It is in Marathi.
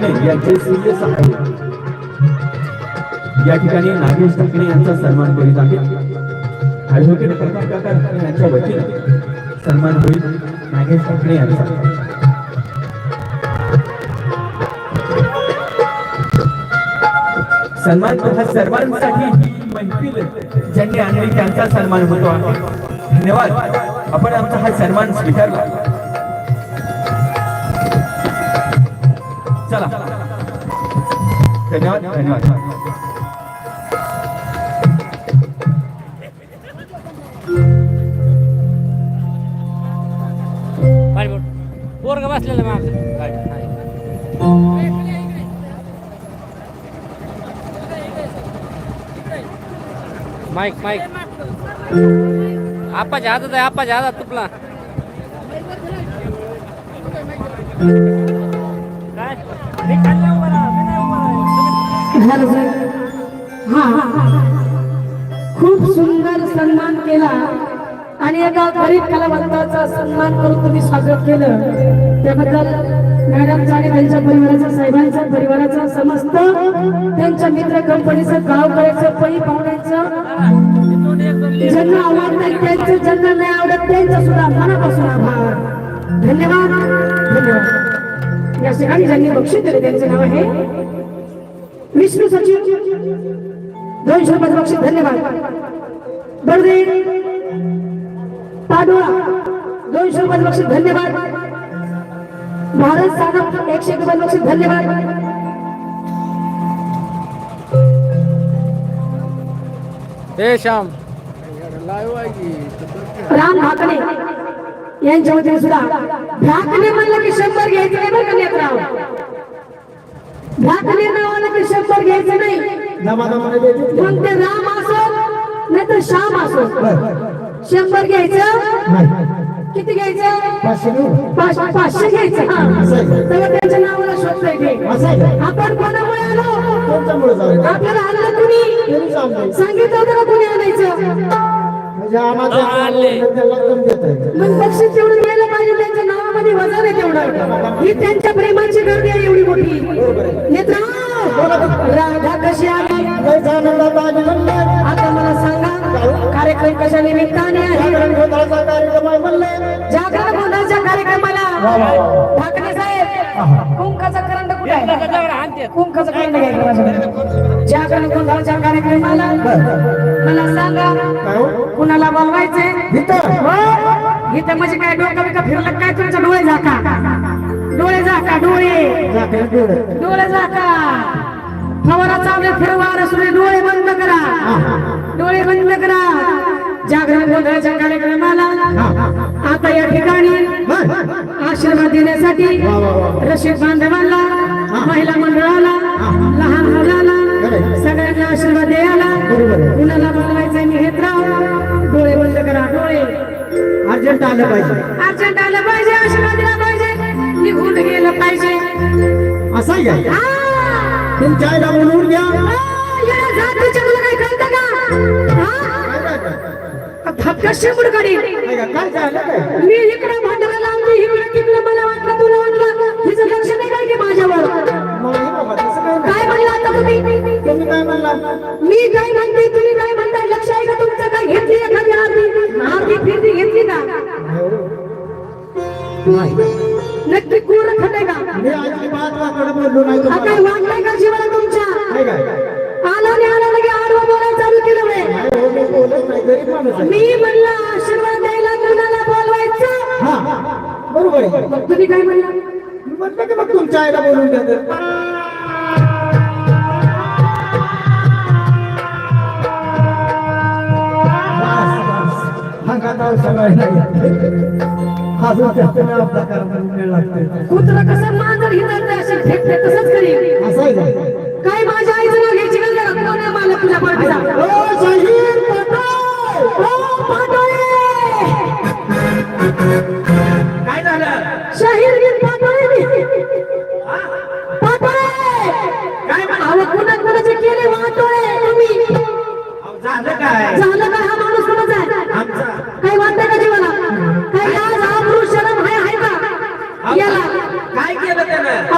ठाकरे यांचे सूर्य सहाय्य. या ठिकाणी नागेश ठाकरे यांचा सन्मान करीत आहे. ऍडव्होकेट प्रताप काका ठाकरे यांच्या वतीने सन्मान होईल नागेश ठाकरे यांचा. सन्मान हा सर्वांसाठी मैफिल ज्यांनी आणली त्यांचा सन्मान होतो. आहे धन्यवाद. आपण आमचा हा सन्मान स्वीकारला. धन्यवाद धन्यवाद पोरग बसलेलं मग माईक माईक. आप्पाच्या हातात आहे आप्पाच्या हातात तुपला. काय? झालं हा खूप सुंदर सन्मान केला आणि एका गरीब कलावंताचा सन्मान करून तुम्ही स्वागत केलं त्याबद्दल मॅडमचा आणि त्यांच्या परिवाराचा साहेबांचा परिवाराचा समस्त त्यांच्या मित्र कंपनीचं गावकऱ्याचं पै पाहुण्यांचं दोन एक नाही ले. त्यांचं ज्यांना नाही आवडत त्यांचं सुद्धा मनापासून आभार धन्यवाद धन्यवाद या ठिकाणी ज्यांनी बक्षीस दिले त्यांचे नाव आहे विष्णू सचिव दोनशे रुपयाचं बक्षीस धन्यवाद. बर्दे पाडोळा दोनशे रुपयाचं बक्षीस धन्यवाद. भारत सागर एकशे एक रुपयाचं बक्षीस धन्यवाद. हे श्याम. राम भाकणे यांच्या वतीने सुद्धा. भाकणे म्हणलं की शंभर घ्यायचं नाही बरं का लेकराव भाकणे नावाला की शंभर घ्यायचं नाही मग ते राम असो नाही तर श्याम असो शंभर घ्यायचं? किती घ्यायचं? पाच- पाचशे घ्यायचं. तेव्हा त्यांच्या नावाला शोधता येते आपण कोणामुळे आलो? आपल्याला आणलं कुणी? सांगितलं होतं कुणी आणायचं? मग बक्षीस तेवढं द्यायला पाहिजे त्यांच्या नावामध्ये वजन आहे तेवढं. ही त्यांच्या प्रेमाची गर्दी आहे एवढी मोठी. राधा कशी आली? आता मला सांगा कार्यक्रम कशा निमित्ताने आहे? जागरण गोंधळच्या कार्यक्रमाला ठाकरे साहेब कुंकाचा करंट कुठे आहे? दगड हाणते. कुंकाचा करंट घ्यायचा माझ्याकडे जागरण गोंधळच्या कार्यक्रमाला मला सांगा कुणाला बोलवायचे हो? इथं म्हणजे काय डोकं बिकं फिरलं काय तुमचं डोळे झाका. डोळे झाका डोळे. डोळे झाका. फवारा चावले फिरवा रसुले डोळे बंद करा. डोळे बंद करा. जागरण गोंधळाच्या कार्यक्रमाला आता या ठिकाणी आशीर्वाद देण्यासाठी रशीद बांधवांना महिला मंडळाला लहान मुलाला सगळ्यांना आशीर्वाद द्यायला कुणाला बोलवायचं मिहितराव डोळे बंद करा डोळे. अर्जंट आलं पाहिजे. अर्जंट आलं पाहिजे आशीर्वाद दिला पाहिजे. निघून गेलं पाहिजे. असं! तुमच्या आईला बोलवून घ्या. काय झालं काय मी इकडे भांडवल लावली इकडे तिकडे मला वाटलं तुला वाटलं. हिचं लक्ष नाही काय की माझ्यावर? काय म्हणला आता तुम्ही? तुम्ही काय म्हणला? मी काय म्हणते तुम्ही काय म्हणताय लक्ष आहे का तुमचं? काय घेतली एखादी आरती आरती फिरती घेतली का? नक्की कोण खटे का मी अजिबात वाकडं बोललो नाही का तुमच्या? आला आणि आला लगे आडवं बोलायला चालू केलं बे. हो, मी मी म्हणलं आशीर्वाद द्यायला कुणाला बोलवायचं? हा बरोबर तुम्ही काय म्हणला? मी म्हटलं की मग तुमच्या आईला बोलवून घ्या सगळं. अजून वेळ लागते कुत्र कसं मांजर हिंदर असेल फेकते तसंच करीन असं आहे का? काय माझ्या आईचं नाव घ्यायची गरज नाही. कोण आहे मला तुझ्या पाठीचा ओ, शाहीर पठाण! ओ, पाटोळे! काय झालं शाहीर पाटोळे. पाटोळे! काय म्हणा अहो, कुणा कुणाचे केले वाटोळे तुम्ही झालं काय झालं का हा काही वाटतं का जीवाला काही लाज आबरू शरम आहे का? याला. काय केलं त्यानं?